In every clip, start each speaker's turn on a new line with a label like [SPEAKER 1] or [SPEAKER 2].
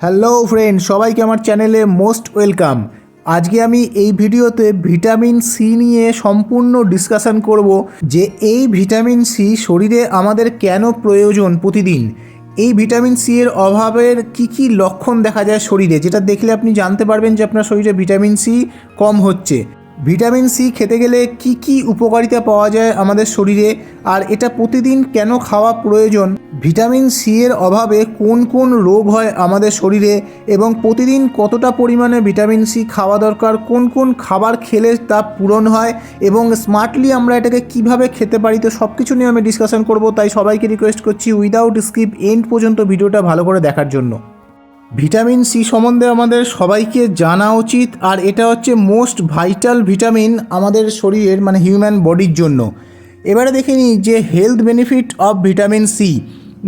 [SPEAKER 1] Hello friend সবাইকে আমার চ্যানেলে মোস্ট ওয়েলকাম আজকে আমি এই ভিডিওতে ভিটামিন সি নিয়ে সম্পূর্ণ ডিসকাশন করব যে এই ভিটামিন সি শরীরে আমাদের কেন প্রয়োজন প্রতিদিন? এই ভিটামিন সি এর অভাবের কি কি লক্ষণ দেখা যায় শরীরে? যেটা দেখলে আপনি জানতে পারবেন যে আপনার শরীরে ভিটামিন সি কম হচ্ছে। ভিটামিন সি খেতে গেলে কি কি উপকারিতা পাওয়া যায় আমাদের শরীরে? আর এটা প্রতিদিন কেন খাওয়া প্রয়োজন? ভিটামিন সি এর অভাবে কোন কোন রোগ হয় আমাদের শরীরে? এবং প্রতিদিন কতটা পরিমাণে ভিটামিন সি খাওয়া দরকার? কোন কোন খাবার খেলে তা পূরণ হয়? এবং স্মার্টলি আমরা এটাকে কীভাবে খেতে পারি? তো সব কিছু নিয়ে আমি ডিসকাশন করব। তাই সবাইকে রিকোয়েস্ট করছি উইদাউট স্কিপ এন্ড পর্যন্ত ভিডিওটা ভালো করে দেখার জন্য। ভিটামিন সি সম্বন্ধে আমাদের সবাইকে জানা উচিত, আর এটা হচ্ছে মোস্ট ভাইটাল ভিটামিন আমাদের শরীরের মানে হিউম্যান বডির জন্য। এবারে দেখে নিই যে health benefit of vitamin C.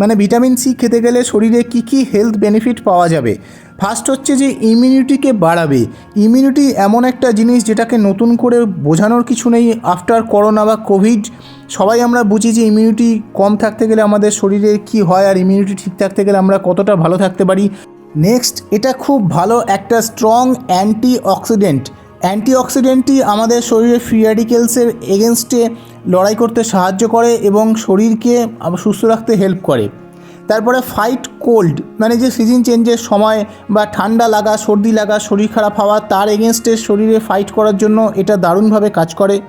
[SPEAKER 1] মানে ভিটামিন সি খেতে গেলে শরীরে কি কি হেলথ বেনিফিট পাওয়া যাবে? ফার্স্ট হচ্ছে যে ইমিউনিটিকে বাড়াবে। ইমিউনিটি এমন একটা জিনিস যেটাকে নতুন করে বোঝানোর কিছু নেই। আফটার করোনা বা কোভিড সবাই আমরা বুঝি যে ইমিউনিটি কম থাকতে গেলে আমাদের শরীরে কি হয়, আর ইমিউনিটি ঠিক থাকতে গেলে আমরা কতটা ভালো থাকতে পারি। নেক্সট এটা খুব ভালো একটা স্ট্রং অ্যান্টি অক্সিডেন্ট অ্যান্টি অক্সিডেন্টই আমাদের শরীরে ফ্রি র্যাডিক্যালসের এগেনস্টে লড়াই করতে সাহায্য করে এবং শরীরকে সুস্থ রাখতে হেল্প করে। তারপরে ফাইট কোল্ড মানে যে সিজন চেঞ্জের সময় বা ঠান্ডা লাগা, সর্দি লাগা, শরীর খারাপ হওয়া, তার এগেনস্টে শরীরে ফাইট করার জন্য এটা দারুণভাবে কাজ করে।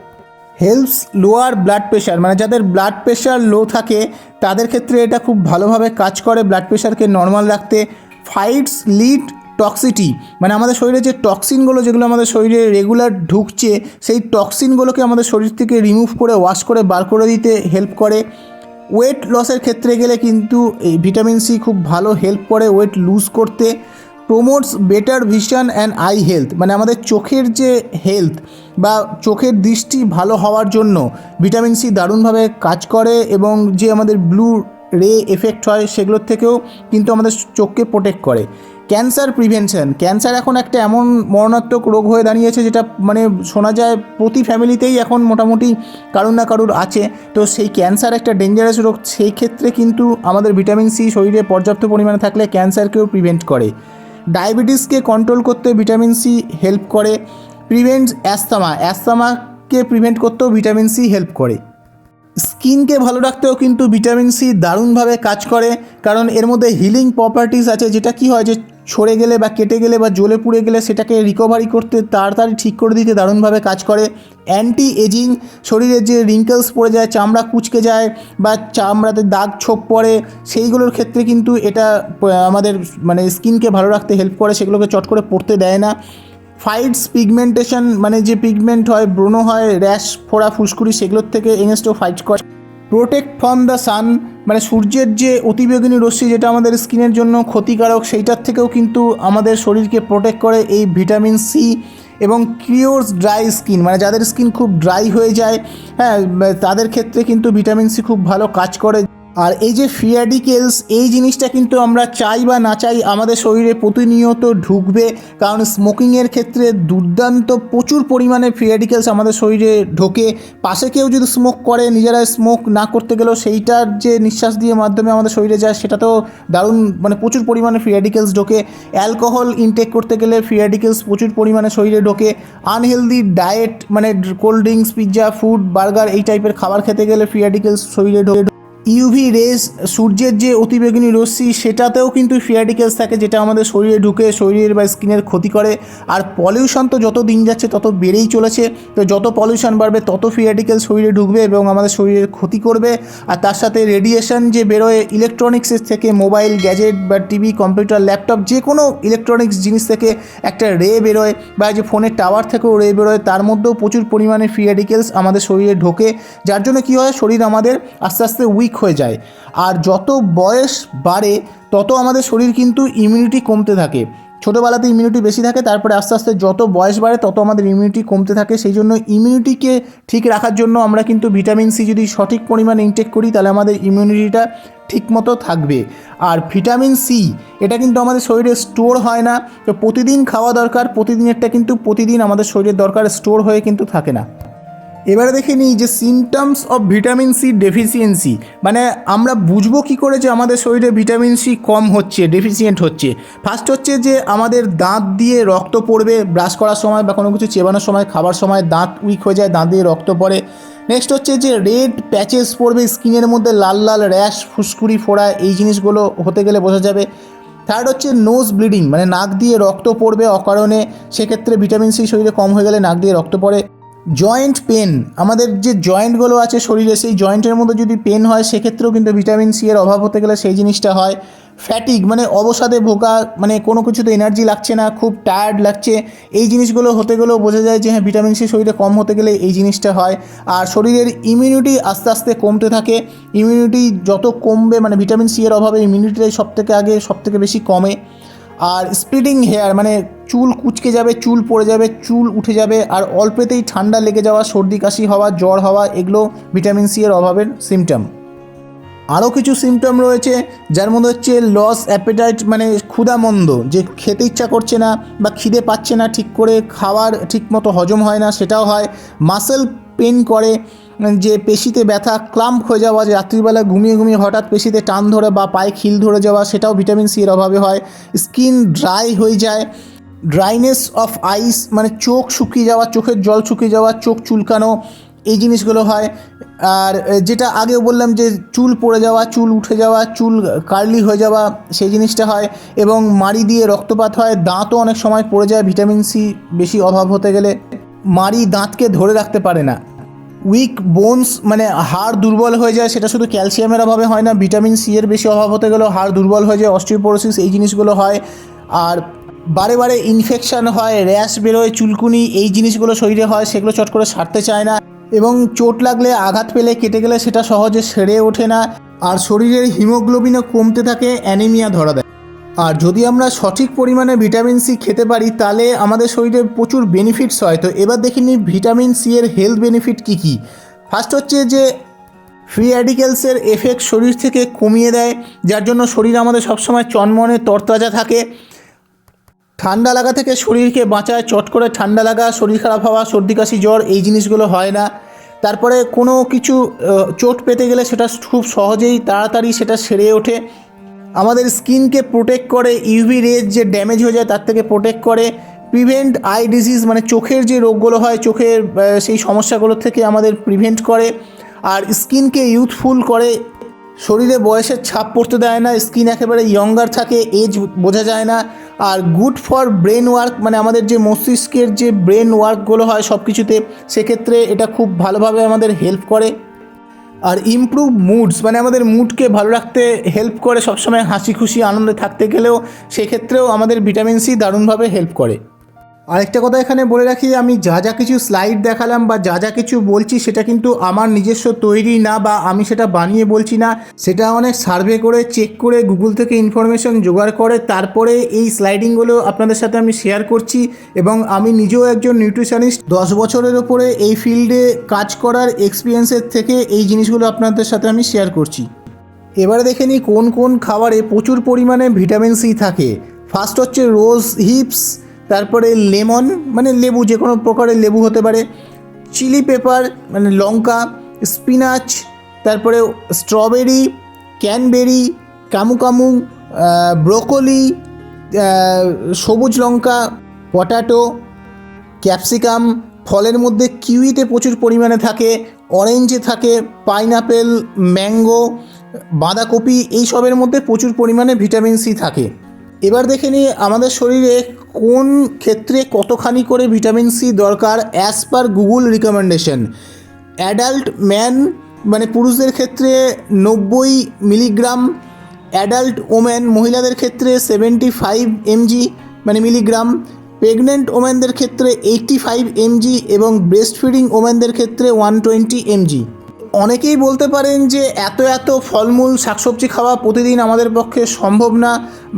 [SPEAKER 1] হেল্পস লোয়ার ব্লাড প্রেশার মানে যাদের ব্লাড প্রেশার লো থাকে, তাদের ক্ষেত্রে এটা খুব ভালোভাবে কাজ করে ব্লাড প্রেশারকে নর্মাল রাখতে। Fights lead toxicity. মানে আমাদের শরীরে যে টক্সিনগুলো, যেগুলো আমাদের শরীরে রেগুলার ঢুকছে, সেই টক্সিনগুলোকে আমাদের শরীর থেকে রিমুভ করে ওয়াশ করে, বার করে দিতে হেল্প করে। ওয়েট লসের ক্ষেত্রে গেলে কিন্তু এই ভিটামিন সি খুব ভালো হেল্প করে ওয়েট লুজ করতে। Promotes better vision and eye health মানে আমাদের চোখের যে হেলথ বা চোখের দৃষ্টি ভালো হওয়ার জন্য ভিটামিন সি দারুণভাবে কাজ করে এবং যে আমাদের ব্লু রে এফেক্ট হয় সেগুলোর থেকেও কিন্তু আমাদের চোখকে প্রোটেক্ট করে। ক্যান্সার প্রিভেনশন ক্যান্সার এখন একটা এমন মরণাত্মক রোগ হয়ে দাঁড়িয়েছে যেটা মানে শোনা যায় প্রতি ফ্যামিলিতেই এখন মোটামুটি কারুর না কারুর আছে। তো সেই ক্যান্সার একটা ডেঞ্জারাস রোগ, সেই ক্ষেত্রে কিন্তু আমাদের ভিটামিন সি শরীরে পর্যাপ্ত পরিমাণে থাকলে ক্যান্সারকেও প্রিভেন্ট করে। ডায়াবেটিসকে কন্ট্রোল করতে ভিটামিন সি হেল্প করে। প্রিভেন্টস অ্যাস্তামা অ্যাস্তামাকে প্রিভেন্ট করতেও ভিটামিন সি হেল্প করে। স্কিনকে ভালো রাখতেও কিন্তু ভিটামিন সি দারুণভাবে কাজ করে, কারণ এর মধ্যে হিলিং প্রপার্টিস আছে যেটা কি হয় যে ছড়ে গেলে বা কেটে গেলে বা জ্বলে পুড়ে গেলে সেটাকে রিকভারি করতে তাড়াতাড়ি ঠিক করে দিতে দারুণভাবে কাজ করে। অ্যান্টি এজিং শরীরের যে রিঙ্কেলস পড়ে যায়, চামড়া কুচকে যায় বা চামড়াতে দাগ ছোপ পড়ে, সেইগুলোর ক্ষেত্রে কিন্তু এটা আমাদের মানে স্কিনকে ভালো রাখতে হেল্প করে, সেগুলোকে চট করে পড়তে দেয় না। ফাইটস পিগমেন্টেশন মানে যে পিগমেন্ট হয়, ব্রণ হয় র্যাশ ফোড়া, ফুসকুড়ি, সেগুলোর থেকে এগেনস্টও ফাইট করে। প্রোটেক্ট ফ্রম দ্য সান মানে সূর্যের যে অতিবেগুনি রশ্মি যেটা আমাদের স্কিনের জন্য ক্ষতিকারক, সেইটার থেকেও কিন্তু আমাদের শরীরকে প্রোটেক্ট করে এই ভিটামিন সি এবং ক্রিওর্স ড্রাই স্কিন মানে যাদের স্কিন খুব ড্রাই হয়ে যায় হ্যাঁ তাদের ক্ষেত্রে কিন্তু ভিটামিন সি খুব ভালো কাজ করে। আর এই যে ফ্রিয়াডিকেলস এই জিনিসটা কিন্তু আমরা চাই বা না চাই আমাদের শরীরে প্রতিনিয়ত ঢুকবে। কারণ স্মোকিংয়ের ক্ষেত্রে দুর্দান্ত প্রচুর পরিমাণে ফ্রিয়াডিকেলস আমাদের শরীরে ঢোকে। পাশে কেউ যদি স্মোক করে, নিজেরা স্মোক না করতে গেলেও সেইটার যে নিঃশ্বাস দিয়ে মাধ্যমে আমাদের শরীরে যায়, সেটাতেও দারুণ মানে প্রচুর পরিমাণে ফ্রিয়াডিকেলস ঢোকে। অ্যালকোহল ইনটেক করতে গেলে ফ্রিয়াডিকেলস প্রচুর পরিমাণে শরীরে ঢোকে। আনহেলদি ডায়েট মানে cold drinks, pizza, food, burger এই টাইপের খাবার খেতে গেলে ফ্রিয়াডিকেলস শরীরে ঢোকে। ইউভি রেস, সূর্যের যে অতিবেগুনি রশ্মি, সেটাতেও কিন্তু ফ্রিয়াডিকেলস থাকে, যেটা আমাদের শরীরে ঢুকে শরীরের বা স্কিনের ক্ষতি করে। আর পলিউশন তো যত দিন যাচ্ছে, তত বেড়েই চলেছে। তো যত পলিউশন বাড়বে, তত ফ্রিয়াডিকেল শরীরে ঢুকবে এবং আমাদের শরীরের ক্ষতি করবে। আর তার সাথে রেডিয়েশন যে বেরোয় ইলেকট্রনিক্সের থেকে মোবাইল গ্যাজেট বা টিভি কম্পিউটার ল্যাপটপ যে কোনো ইলেকট্রনিক্স জিনিস থেকে একটা রে বেরোয়, বা যে ফোনের টাওয়ার থেকেও রে বেরোয়, তার মধ্যেও প্রচুর পরিমাণে ফ্রিয়াডিকেলস আমাদের শরীরে ঢোকে। যার জন্য কী হয়, শরীর আমাদের আস্তে আস্তে উইক উইক হয়ে যায়। আর যত বয়স বাড়ে, তত আমাদের শরীর কিন্তু ইমিউনিটি কমতে থাকে। ছোটোবেলাতে ইমিউনিটি বেশি থাকে, তারপরে আস্তে আস্তে যত বয়স বাড়ে, তত আমাদের ইমিউনিটি কমতে থাকে। সেই জন্য ইমিউনিটিকে ঠিক রাখার জন্য আমরা কিন্তু ভিটামিন সি যদি সঠিক পরিমাণে ইনটেক করি, তাহলে আমাদের ইমিউনিটিটা ঠিকমতো থাকবে। আর ভিটামিন সি এটা কিন্তু আমাদের শরীরে স্টোর হয় না। তো প্রতিদিন খাওয়া দরকার, প্রতিদিনেরটা কিন্তু প্রতিদিন আমাদের শরীরের দরকার স্টোর হয়ে কিন্তু থাকে না। এবারে দেখে নিই যে symptoms of vitamin C deficiency মানে আমরা বুঝব কি করে যে আমাদের শরীরে ভিটামিন সি কম হচ্ছে ডেফিসিয়েন্ট হচ্ছে। ফার্স্ট হচ্ছে যে আমাদের দাঁত দিয়ে রক্ত পড়বে ব্রাশ করার সময় বা কোনো কিছু চেবানোর সময়, খাবার সময় দাঁত উইক হয়ে যায়, দাঁত দিয়ে রক্ত পড়ে। নেক্সট হচ্ছে যে রেড প্যাচেস পড়বে স্কিনের মধ্যে লাল লাল র্যাশ ফুসকুড়ি, ফোড়া, এই জিনিসগুলো হতে গেলে বোঝা যাবে। থার্ড হচ্ছে নোজ ব্লিডিং মানে নাক দিয়ে রক্ত পড়বে অকারণে, সেক্ষেত্রে ভিটামিন সি শরীরে কম হয়ে গেলে নাক দিয়ে রক্ত পড়ে। জয়েন্ট পেন, আমাদের যে জয়েন্টগুলো আছে শরীরে, সেই জয়েন্টের মধ্যে যদি পেন হয়, সেক্ষেত্রেও কিন্তু ভিটামিন সি এর অভাব হতে গেলে সেই জিনিসটা হয়। ফ্যাটিক মানে অবসাদে ভোগা মানে কোনো কিছুতে এনার্জি লাগছে না, খুব টায়ার্ড লাগছে। এই জিনিসগুলো হতে গেলেও বোঝা যায় যে হ্যাঁ ভিটামিন সি শরীরে কম হতে গেলে এই জিনিসটা হয়। আর শরীরের ইমিউনিটি আস্তে আস্তে কমতে থাকে। ইমিউনিটি যত কমবে মানে ভিটামিন সি এর অভাবে ইমিউনিটিটাই সব থেকে আগে সব থেকে বেশি কমে। আর স্প্লিটিং হেয়ার মানে চুল কুচকে যাবে, চুল পড়ে যাবে, চুল উঠে যাবে, আর অল্পেতেই ঠান্ডা লেগে যাওয়া, সর্দি, কাশি হওয়া, জ্বর হওয়া, এগুলো ভিটামিন সি এর অভাবের সিমটম আরও কিছু সিমটম রয়েছে, যার মধ্যে হচ্ছে লস অ্যাপেটাইট মানে ক্ষুধামন্দ যে খেতে ইচ্ছা করছে না বা খিদে পাচ্ছে না ঠিক করে খাবার ঠিক মতো হজম হয় না, সেটাও হয়। মাসেল পেন করে যে পেশিতে ব্যথা, ক্লাম্প হয়ে যাওয়া, যে রাত্রিবেলা ঘুমিয়ে ঘুমিয়ে হঠাৎ পেশিতে টান ধরে বা পায়ে খিল ধরে যাওয়া, সেটাও ভিটামিন সি এর অভাবে হয়। স্কিন ড্রাই হয়ে যায়, ড্রাইনেস অফ আইস মানে চোখ শুকিয়ে যাওয়া, চোখের জল শুকিয়ে যাওয়া, চোখ চুলকানো, এই জিনিসগুলো হয়। আর যেটা আগেও বললাম যে চুল পড়ে যাওয়া, চুল উঠে যাওয়া, চুল কার্লি হয়ে যাওয়া, সেই জিনিসটা হয়। এবং মাড়ি দিয়ে রক্তপাত হয়, দাঁতও অনেক সময় পড়ে যায়, ভিটামিন সি বেশি অভাব হতে গেলে। মাড়ি দাঁতকে ধরে রাখতে পারে না। উইক বোনস মানে হাড় দুর্বল হয়ে যায়, সেটা শুধু ক্যালসিয়ামের অভাবে হয় না, ভিটামিন সি এর বেশি অভাব হতে গেলেও হাড় দুর্বল হয়ে যায়, অস্টিওপোরোসিস, এই জিনিসগুলো হয়। আর বারে বারে ইনফেকশন হয় র্যাশ বেরোয়, চুলকুনি, এই জিনিসগুলো শরীরে হয়, সেগুলো চট করে সারতে চায় না। এবং চোট লাগলে আঘাত পেলে, কেটে গেলে সেটা সহজে সেরে ওঠে না। আর শরীরের হিমোগ্লোবিনও কমতে থাকে, অ্যানিমিয়া ধরা দেয়। আর যদি আমরা সঠিক পরিমাণে ভিটামিন সি খেতে পারি, তাহলে আমাদের শরীরে প্রচুর বেনিফিটস হয়। তো এবার দেখে নিই ভিটামিন সি এর হেলথ বেনিফিট কী কী। ফার্স্ট হচ্ছে যে ফ্রি র্যাডিক্যালসের এফেক্ট শরীর থেকে কমিয়ে দেয়, যার জন্য শরীর আমাদের সবসময় চনমনে তরতাজা থাকে। ঠান্ডা লাগা থেকে শরীরকে বাঁচায়, চট করে ঠান্ডা লাগা, শরীর খারাপ হওয়া, সর্দি, কাশি, জ্বর, এই জিনিসগুলো হয় না। তারপরে কোনো কিছু চোট পেতে গেলে সেটা খুব সহজেই, তাড়াতাড়ি সেটা সেরে ওঠে। আমাদের স্কিনকে প্রোটেক্ট করে ইউভি রেজ যে ড্যামেজ হয়ে যায় তার থেকে প্রোটেক্ট করে প্রিভেন্ট আই ডিজিজ মানে চোখের যে রোগগুলো হয়, চোখের সেই সমস্যাগুলো থেকে আমাদের প্রিভেন্ট করে আর স্কিনকে ইউথফুল করে। শরীরে বয়সের ছাপ পড়তে দেয় না, স্কিন একেবারে ইয়ঙ্গার থাকে এজ বোঝা যায় না আর গুড ফর ব্রেন ওয়ার্ক মানে আমাদের যে মস্তিষ্কের যে ব্রেন ওয়ার্কগুলো হয় সব কিছুতে সেক্ষেত্রে এটা খুব ভালোভাবে আমাদের হেল্প করে। আর ইমপ্রুভ মুডস মানে আমাদের মুডকে ভালো রাখতে হেল্প করে সবসময় হাসি খুশি আনন্দে থাকতে গেলেও সেক্ষেত্রেও আমাদের ভিটামিন সি দারুণভাবে হেল্প করে। আরেকটা কথা এখানে বলে রাখি, আমি যা যা কিছু স্লাইড দেখালাম বা যা যা কিছু বলছি সেটা কিন্তু আমার নিজস্ব তৈরি না বা আমি সেটা বানিয়ে বলছি না। সেটা অনেক সার্ভে করে চেক করে গুগল থেকে ইনফরমেশন জোগাড় করে, তারপরে এই স্লাইডিংগুলো আপনাদের সাথে আমি শেয়ার করছি এবং আমি নিজেও একজন নিউট্রিশনিস্ট দশ বছরের ওপরে এই ফিল্ডে কাজ করার এক্সপিরিয়েন্সের থেকে এই জিনিসগুলো আপনাদের সাথে আমি শেয়ার করছি। এবারে দেখে নিই কোন কোন খাবারে প্রচুর পরিমাণে ভিটামিন সি থাকে। ফার্স্ট হচ্ছে রোজ হিপস তারপরে লেমন মানে লেবু, যে কোনো প্রকারের লেবু হতে পারে। চিলি পেপার মানে লঙ্কা, স্পিনাচ, তারপরে স্ট্রবেরি, ক্যানবেরি কামু কামু ব্রোকলি সবুজ লঙ্কা, পটাটো, ক্যাপসিকাম। ফলের মধ্যে কিউইতে প্রচুর পরিমাণে থাকে, অরেঞ্জে থাকে, পাইনাপেল, ম্যাঙ্গো, বাঁধাকপি, এইসবের মধ্যে প্রচুর পরিমাণে ভিটামিন সি থাকে। এবার দেখে নিই আমাদের শরীরে কোন ক্ষেত্রে কতখানি করে ভিটামিন সি দরকার as per Google recommendation adult man মানে পুরুষদের ক্ষেত্রে নব্বই মিলিগ্রাম অ্যাডাল্ট ওমেন মহিলাদের ক্ষেত্রে সেভেন্টি ফাইভ এমজি মানে মিলিগ্রাম প্রেগনেন্ট ওমেনদের ক্ষেত্রে এইটটি ফাইভ এমজি এবং ব্রেস্ট ফিডিং ওমেনদের ক্ষেত্রে ওয়ান টোয়েন্টি এমজি অনেকেই বলতে পারেন যে এত এত ফলমূল শাকসবজি খাওয়া প্রতিদিন আমাদের পক্ষে সম্ভব না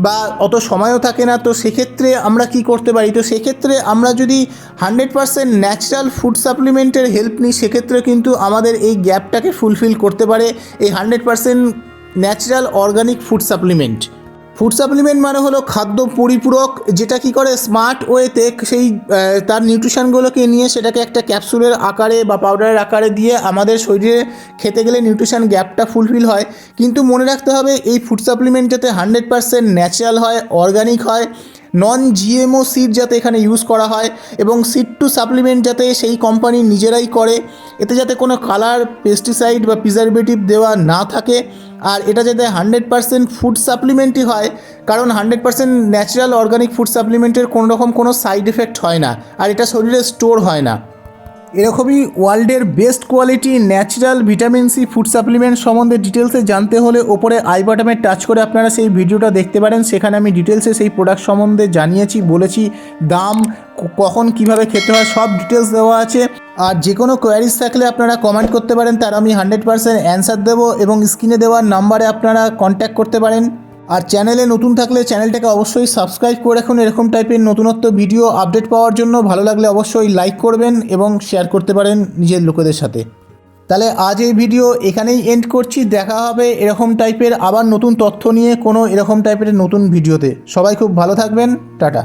[SPEAKER 1] বা অত সময়ও থাকে না, তো সেক্ষেত্রে আমরা কি করতে পারি? তো সেক্ষেত্রে আমরা যদি হান্ড্রেড পারসেন্ট ন্যাচারাল ফুড সাপ্লিমেন্টের হেল্প নিই, সেক্ষেত্রে কিন্তু আমাদের এই গ্যাপটাকে ফুলফিল করতে পারে এই hundred percent natural organic food supplement food supplement মানে হলো খাদ্য পরিপূরক, যেটা কি করে স্মার্ট ওয়েতে সেই তার নিউট্রিশনগুলোকে নিয়ে সেটাকে একটা ক্যাপসুলের আকারে বা পাউডারের আকারে দিয়ে আমাদের শরীরে খেতে গেলে নিউট্রিশান গ্যাপটা ফুলফিল হয়। কিন্তু মনে রাখতে হবে, এই ফুড সাপ্লিমেন্ট যাতে হান্ড্রেড পারসেন্ট ন্যাচারাল হয় অর্গানিক হয় নন জিএমও সিড যাতে এখানে ইউজ করা হয় এবং সিড টু সাপ্লিমেন্ট যাতে সেই কোম্পানি নিজেরাই করে। এতে যাতে কোনো কালার পেস্টিসাইড বা প্রিজারভেটিভ দেওয়া না থাকে। আর এটা যাতে হান্ড্রেড পারসেন্ট ফুড সাপ্লিমেন্টই হয়, কারণ hundred percent natural organic food সাপ্লিমেন্টের কোনো রকম কোনো সাইড এফেক্ট হয় না। আর এটা শরীরে স্টোর হয় না। এরকমই ওয়ার্ল্ডের best quality, natural vitamin C, food supplement সম্বন্ধে ডিটেলসে জানতে হলে ওপরে আই বাটমে টাচ করে আপনারা সেই ভিডিওটা দেখতে পারেন। সেখানে আমি ডিটেলসে সেই প্রোডাক্ট সম্বন্ধে জানিয়েছি, বলেছি দাম কখন কীভাবে খেতে হয়, সব ডিটেলস দেওয়া আছে। আর যে কোনো কোয়ারিজ থাকলে আপনারা কমেন্ট করতে পারেন, তার আমি হান্ড্রেড পারসেন্ট অ্যান্সার দেবো এবং স্ক্রিনে দেওয়ার নাম্বারে আপনারা কন্ট্যাক্ট করতে পারেন। আর চ্যানেলে নতুন থাকলে চ্যানেলটাকে অবশ্যই সাবস্ক্রাইব করে রাখুন। এরকম টাইপের নতুনত্ব ভিডিও আপডেট পাওয়ার জন্য ভালো লাগলে অবশ্যই লাইক করবেন এবং শেয়ার করতে পারেন নিজের লোকেদের সাথে। তাহলে আজ এই ভিডিও এখানেই এন্ড করছি। দেখা হবে এরকম টাইপের আবার নতুন তথ্য নিয়ে কোনো এরকম টাইপের নতুন ভিডিওতে। সবাই খুব ভালো থাকবেন। টাটা।